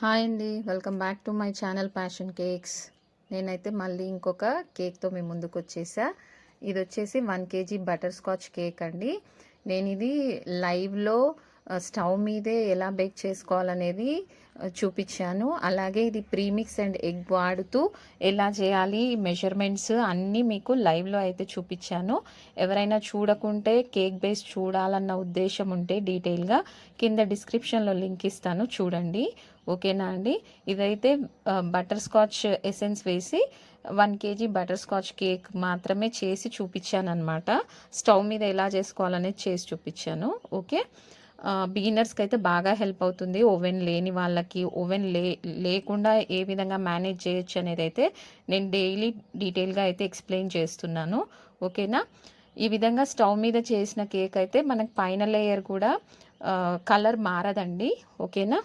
Hi అండి. Welcome back to my channel passion cakes. నేనైతే మళ్ళీ ఇంకొక కేక్తో మీ ముందుకు వచ్చేసా. ఇది వచ్చేసి one KG butterscotch cake అండి. నేను ఇది లైవ్లో స్టవ్ మీదే ఎలా బేక్ చేసుకోవాలనేది చూపించాను. అలాగే ఇది ప్రీమిక్స్ అండ్ ఎగ్ వాడుతూ ఎలా చేయాలి మెజర్మెంట్స్ అన్నీ మీకు లైవ్లో అయితే చూపించాను. ఎవరైనా చూడకుంటే కేక్ బేస్ చూడాలన్న ఉద్దేశం ఉంటే డీటెయిల్గా కింద డిస్క్రిప్షన్లో లింక్ ఇస్తాను చూడండి. ఓకేనా అండి? ఇదైతే బటర్ స్కాచ్ ఎసెన్స్ వేసి one KG butterscotch cake మాత్రమే చేసి చూపించాను అనమాట స్టవ్ మీద ఎలా చేసుకోవాలనేది చేసి చూపించాను. ఓకే? బిగినర్స్కి అయితే బాగా హెల్ప్ అవుతుంది. ఓవెన్ లేని వాళ్ళకి ఓవెన్ లే లేకుండా ఏ విధంగా మేనేజ్ చేయొచ్చు అనేది అయితే నేను డైలీ డీటెయిల్గా అయితే ఎక్స్ప్లెయిన్ చేస్తున్నాను. ఓకేనా? ఈ విధంగా స్టవ్ మీద చేసిన కేక్ అయితే మనకు పైన లేయర్ కూడా కలర్ మారదండి. ఓకేనా?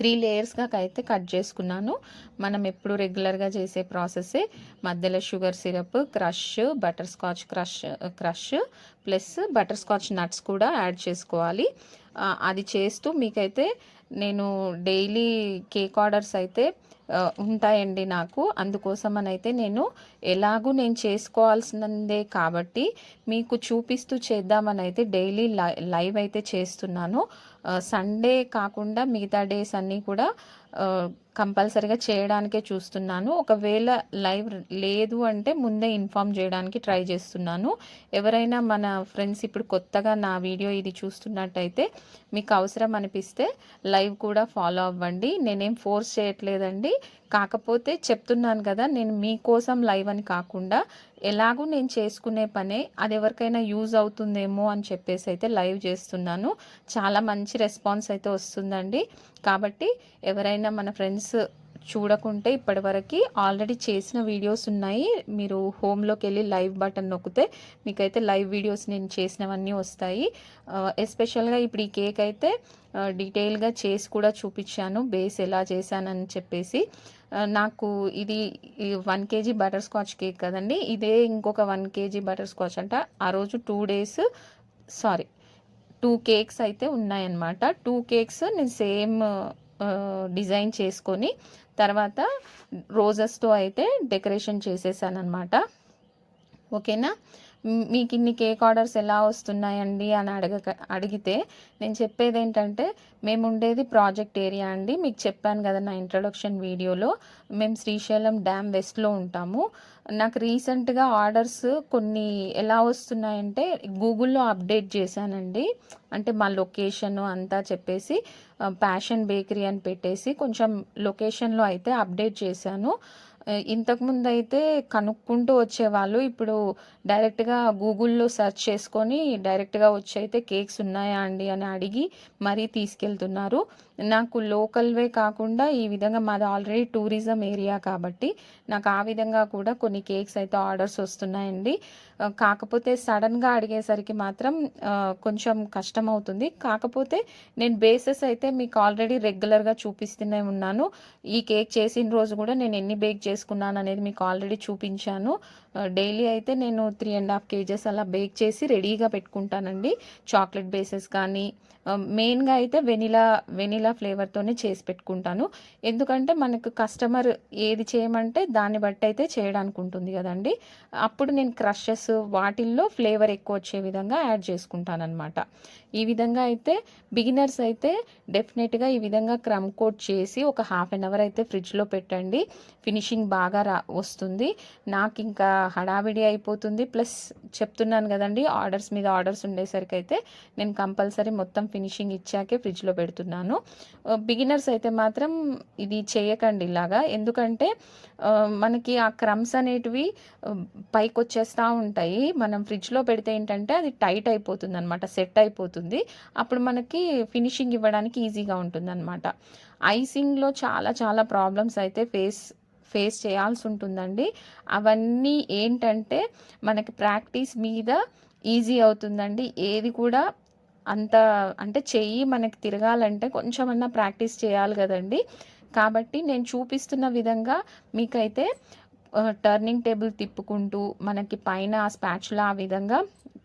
త్రీ లేయర్స్గా అయితే కట్ చేసుకున్నాను. మనం ఎప్పుడు రెగ్యులర్గా చేసే ప్రాసెస్సే మధ్యలో sugar syrup crush butterscotch crush crush plus butterscotch nuts కూడా యాడ్ చేసుకోవాలి. అది చేస్తూ మీకైతే నేను డైలీ కేక్ ఆర్డర్స్ అయితే ఉంటాయండి నాకు. అందుకోసం అయితే నేను ఎలాగూ నేను చేసుకోవాల్సినదే కాబట్టి మీకు చూపిస్తూ చేద్దామని అయితే డైలీ లైవ్ అయితే చేస్తున్నాను. సండే కాకుండా మిగతా డేస్ అన్నీ కూడా కంపల్సరిగా చేయడానికే చూస్తున్నాను. ఒకవేళ లైవ్ లేదు అంటే ముందే ఇన్ఫామ్ చేయడానికి ట్రై చేస్తున్నాను. ఎవరైనా మన ఫ్రెండ్స్ ఇప్పుడు కొత్తగా నా వీడియో ఇది చూస్తున్నట్టయితే మీకు అవసరం అనిపిస్తే లైవ్ కూడా ఫాలో అవ్వండి. నేనేం ఫోర్స్ చేయట్లేదండి. కాకపోతే చెప్తున్నాను కదా నేను మీకోసం లైవ్ అని కాకుండా ఎలాగూ నేను చేసుకునే పనే అది ఎవరికైనా యూజ్ అవుతుందేమో అని చెప్పేసి అయితే లైవ్ చేస్తున్నాను. చాలా మంచి రెస్పాన్స్ అయితే వస్తుందండి. కాబట్టి ఎవరైనా మన ఫ్రెండ్స్ చూడకుంటే ఇప్పటివరకు ఆల్రెడీ చేసిన వీడియోస్ ఉన్నాయి. మీరు హోమ్లోకి వెళ్ళి లైవ్ బటన్ నొక్కితే మీకైతే లైవ్ వీడియోస్ నేను చేసినవన్నీ వస్తాయి. ఎస్పెషల్గా ఇప్పుడు ఈ కేక్ అయితే డీటెయిల్గా చేసి కూడా చూపించాను. బేస్ ఎలా చేశానని చెప్పేసి. నాకు ఇది one KG butterscotch cake కదండి. ఇదే ఇంకొక వన్ కేజీ బటర్ స్కాచ్ అంట. ఆ రోజు two days sorry two cakes అయితే ఉన్నాయన్నమాట. టూ కేక్స్ నేను సేమ్ డిజైన్ చేసుకొని తర్వాత రోజెస్తో అయితే డెకరేషన్ చేసేసాను అనమాట ఓకేనా? మీకు ఇన్ని కేక్ ఆర్డర్స్ ఎలా వస్తున్నాయండి అని అడగ అడిగితే నేను చెప్పేది ఏంటంటే మేము ఉండేది ప్రాజెక్ట్ ఏరియా అండి. మీకు చెప్పాను కదా నా ఇంట్రొడక్షన్ వీడియోలో. మేము శ్రీశైలం డ్యామ్ వెస్ట్లో ఉంటాము. నాకు రీసెంట్గా ఆర్డర్స్ కొన్ని ఎలా వస్తున్నాయంటే గూగుల్లో అప్డేట్ చేశానండి. అంటే మా లొకేషన్ అంతా చెప్పేసి ప్యాషన్ బేకరీ అని పెట్టేసి కొంచెం లొకేషన్లో అయితే అప్డేట్ చేశాను. ఇంతకుముందు అయితే కనుక్కుంటూ వచ్చేవాళ్ళు. ఇప్పుడు డైరెక్ట్గా గూగుల్లో సెర్చ్ చేసుకొని డైరెక్ట్గా వచ్చి అయితే కేక్స్ ఉన్నాయా అండి అని అడిగి మరీ తీసుకెళ్తున్నారు. నాకు లోకల్వే కాకుండా ఈ విధంగా మాది ఆల్రెడీ టూరిజం ఏరియా కాబట్టి నాకు ఆ విధంగా కూడా కొన్ని కేక్స్ అయితే ఆర్డర్స్ వస్తున్నాయండి. కాకపోతే సడన్గా అడిగేసరికి మాత్రం కొంచెం కష్టం అవుతుంది కాకపోతే నేను బేసెస్ అయితే మీకు ఆల్రెడీ రెగ్యులర్గా చూపిస్తూనే ఉన్నాను. ఈ కేక్ చేసిన రోజు కూడా నేను ఎన్ని బేక్ చేసుకున్నాను అనేది మీకు ఆల్రెడీ చూపించాను. డైలీ అయితే నేను త్రీ అండ్ హాఫ్ కేజెస్ అలా బేక్ చేసి రెడీగా పెట్టుకుంటానండి. చాక్లెట్ బేసెస్ కానీ మెయిన్గా అయితే వెనిలా వెనిలా ఫ్లేవర్తోనే చేసి పెట్టుకుంటాను. ఎందుకంటే మనకు కస్టమర్ ఏది చేయమంటే దాన్ని బట్టి అయితే చేయడానికి ఉంటుంది కదండి. అప్పుడు నేను క్రషెస్ వాటిల్లో ఫ్లేవర్ ఎక్కువ వచ్చే విధంగా యాడ్ చేసుకుంటాను అనమాట ఈ విధంగా అయితే బిగినర్స్ అయితే డెఫినెట్గా ఈ విధంగా క్రమ్ కోట్ చేసి ఒక హాఫ్ అన్ అవర్ అయితే ఫ్రిడ్జ్లో పెట్టండి. ఫినిషింగ్ బాగా రా వస్తుంది. నాకు ఇంకా హడావిడి అయిపోతుంది. ప్లస్ చెప్తున్నాను కదండి ఆర్డర్స్ మీద ఆర్డర్స్ ఉండేసరికి అయితే నేను కంపల్సరీ మొత్తం ఫినిషింగ్ ఇచ్చాకే ఫ్రిడ్జ్లో పెడుతున్నాను. బిగినర్స్ అయితే మాత్రం ఇది చేయకండి ఇలాగా. ఎందుకంటే మనకి ఆ క్రమ్స్ అనేటివి పైకి వచ్చేస్తూ ఉంటాయి. మనం ఫ్రిడ్జ్లో పెడితే ఏంటంటే అది టైట్ అయిపోతుంది అనమాట సెట్ అయిపోతుంది. అప్పుడు మనకి ఫినిషింగ్ ఇవ్వడానికి ఈజీగా ఉంటుంది అనమాట ఐసింగ్లో చాలా చాలా ప్రాబ్లమ్స్ అయితే ఫేస్ ఫేస్ చేయాల్సి ఉంటుందండి అవన్నీ ఏంటంటే మనకి ప్రాక్టీస్ మీద ఈజీ అవుతుందండి. ఏది కూడా అంత అంటే చెయ్యి మనకి తిరగాలంటే కొంచెమన్నా ప్రాక్టీస్ చేయాలి కదండి. కాబట్టి నేను చూపిస్తున్న విధంగా మీకైతే టర్నింగ్ టేబుల్ తిప్పుకుంటూ మనకి పైన ఆ స్పాచ్లా ఆ విధంగా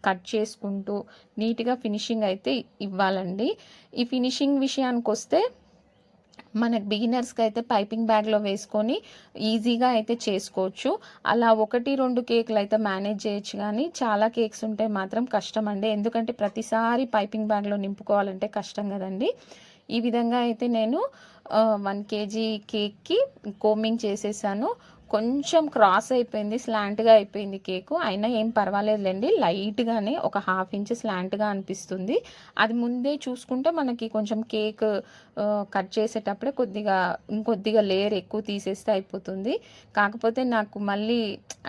కట్ చేసుకుంటూ నీట్గా ఫినిషింగ్ అయితే ఇవ్వాలండి. ఈ ఫినిషింగ్ విషయానికి వస్తే మనకి బిగినర్స్కి అయితే పైపింగ్ బ్యాగ్లో వేసుకొని ఈజీగా అయితే చేసుకోవచ్చు. అలా ఒకటి రెండు కేకులు అయితే మేనేజ్ చేయొచ్చు కానీ చాలా కేక్స్ ఉంటే మాత్రం కష్టం అండి. ఎందుకంటే ప్రతిసారి పైపింగ్ బ్యాగ్లో నింపుకోవాలంటే కష్టం కదండి. ఈ విధంగా అయితే నేను వన్ కేజీ కేక్కి కోమింగ్ చేసేసాను. కొంచెం క్రాస్ అయిపోయింది స్లాంట్గా అయిపోయింది కేకు. అయినా ఏం పర్వాలేదులేండి. లైట్గానే ఒక హాఫ్ ఇంచ్ స్లాంట్గా అనిపిస్తుంది. అది ముందే చూసుకుంటే మనకి కొంచెం కేక్ కట్ చేసేటప్పుడే కొద్దిగా ఇంకొద్దిగా లేయర్ ఎక్కువ తీసేస్తే అయిపోతుంది. కాకపోతే నాకు మళ్ళీ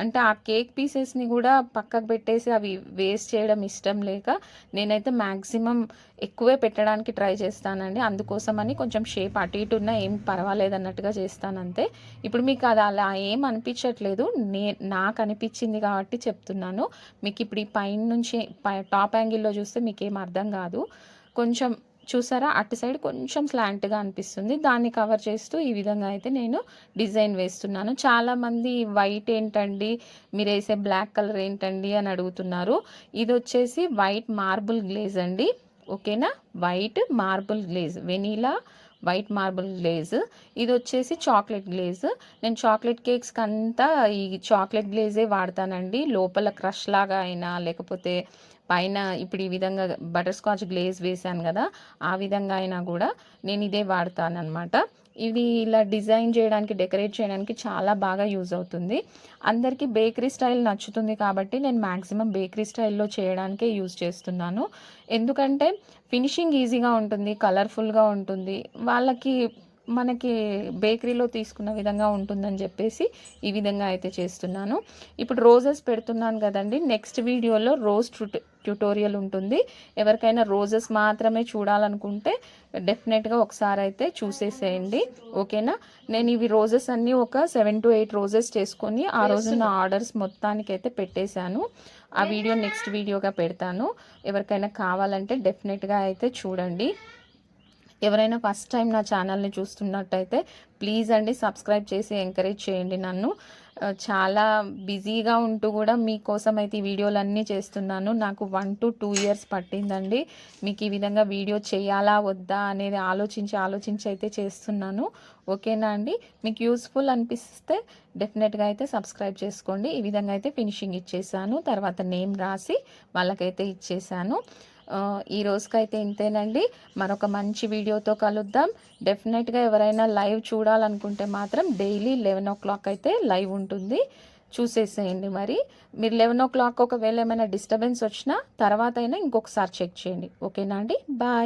అంటే ఆ కేక్ పీసెస్ని కూడా పక్కకు పెట్టేసి అవి వేస్ట్ చేయడం ఇష్టం లేక నేనైతే మ్యాక్సిమం ఎక్కువే పెట్టడానికి ట్రై చేస్తానండి. అందుకోసమని కొంచెం షేప్ అటు ఇటు ఉన్నా ఏం పర్వాలేదు అన్నట్టుగా చేస్తాను అంతే ఇప్పుడు మీకు అది అలా ఏం అనిపించట్లేదు నే నాకు అనిపించింది కాబట్టి చెప్తున్నాను. మీకు ఇప్పుడు ఈ పైన నుంచి టాప్ యాంగిల్లో చూస్తే మీకు ఏం అర్థం కాదు. కొంచెం చూసారా అటు సైడ్ కొంచెం స్లాంట్గా అనిపిస్తుంది. దాన్ని కవర్ చేస్తూ ఈ విధంగా అయితే నేను డిజైన్ వేస్తున్నాను. చాలామంది వైట్ ఏంటండి మీరు వేసే బ్లాక్ కలర్ ఏంటండి అని అడుగుతున్నారు. ఇది వచ్చేసి వైట్ మార్బుల్ గ్లేజ్ అండి. ఓకేనా? White marble glaze. Vanilla white marble glaze. ఇది వచ్చేసి చాక్లెట్ గ్లేజ్. నేను చాక్లెట్ కేక్స్కి అంతా ఈ చాక్లెట్ గ్లేజే వాడతానండి. లోపల క్రష్ లాగా అయినా లేకపోతే పైన ఇప్పుడు ఈ విధంగా బటర్ స్కాచ్ గ్లేజ్ వేసాను కదా ఆ విధంగా అయినా కూడా నేను ఇదే వాడతాను అనమాట ఇది ఇలా డిజైన్ చేయడానికి డెకరేట్ చేయడానికి చాలా బాగా యూజ్ అవుతుంది. అందరికీ బేకరీ స్టైల్ నచ్చుతుంది కాబట్టి నేను మ్యాక్సిమం బేకరీ స్టైల్లో చేయడానికే యూజ్ చేస్తున్నాను. ఎందుకంటే ఫినిషింగ్ ఈజీగా ఉంటుంది కలర్ఫుల్గా ఉంటుంది. వాళ్ళకి మనకి బేకరీలో తీసుకున్న విధంగా ఉంటుందని చెప్పేసి ఈ విధంగా అయితే చేస్తున్నాను. ఇప్పుడు రోజెస్ పెడుతున్నాను కదండి నెక్స్ట్ వీడియోలో రోజ్ ట్యూటోరియల్ ఉంటుంది. ఎవరికైనా రోజెస్ మాత్రమే చూడాలనుకుంటే డెఫినెట్గా ఒకసారి అయితే చూసేసేయండి. ఓకేనా? నేను ఇవి రోజెస్ అన్నీ ఒక సెవెన్ టు ఎయిట్ రోజెస్ చేసుకొని ఆ రోజు నా ఆర్డర్స్ మొత్తానికి అయితే పెట్టేశాను. ఆ వీడియో నెక్స్ట్ వీడియోగా పెడతాను. ఎవరికైనా కావాలంటే డెఫినెట్గా అయితే చూడండి. ఎవరైనా ఫస్ట్ టైం నా ఛానల్ని చూస్తున్నట్టయితే ప్లీజ్ అండి సబ్స్క్రైబ్ చేసి ఎంకరేజ్ చేయండి నన్ను. చాలా బిజీగా ఉంటూ కూడా మీకోసం అయితే ఈ వీడియోలన్నీ చేస్తున్నాను. నాకు వన్ టు టూ ఇయర్స్ పట్టిందండి. మీకు ఈ విధంగా వీడియో చేయాలా వద్దా అనేది ఆలోచించి ఆలోచించి అయితే చేస్తున్నాను. ఓకేనా అండి? మీకు యూస్ఫుల్ అనిపిస్తే డెఫినెట్గా అయితే సబ్స్క్రైబ్ చేసుకోండి. ఈ విధంగా అయితే ఫినిషింగ్ ఇచ్చేసాను. తర్వాత నేమ్ రాసి వాళ్ళకైతే ఇచ్చేసాను. ఈ రోజుకైతే ఇంతేనండి. మరొక మంచి వీడియోతో కలుద్దాం. డెఫినెట్గా ఎవరైనా లైవ్ చూడాలనుకుంటే మాత్రం డైలీ లెవెన్ ఓ క్లాక్ అయితే లైవ్ ఉంటుంది. చూసేసేయండి మరి. మీరు లెవెన్ ఓ క్లాక్ ఒకవేళ ఏమైనా డిస్టర్బెన్స్ వచ్చినా తర్వాత అయినా ఇంకొకసారి చెక్ చేయండి. ఓకేనా అండి? బాయ్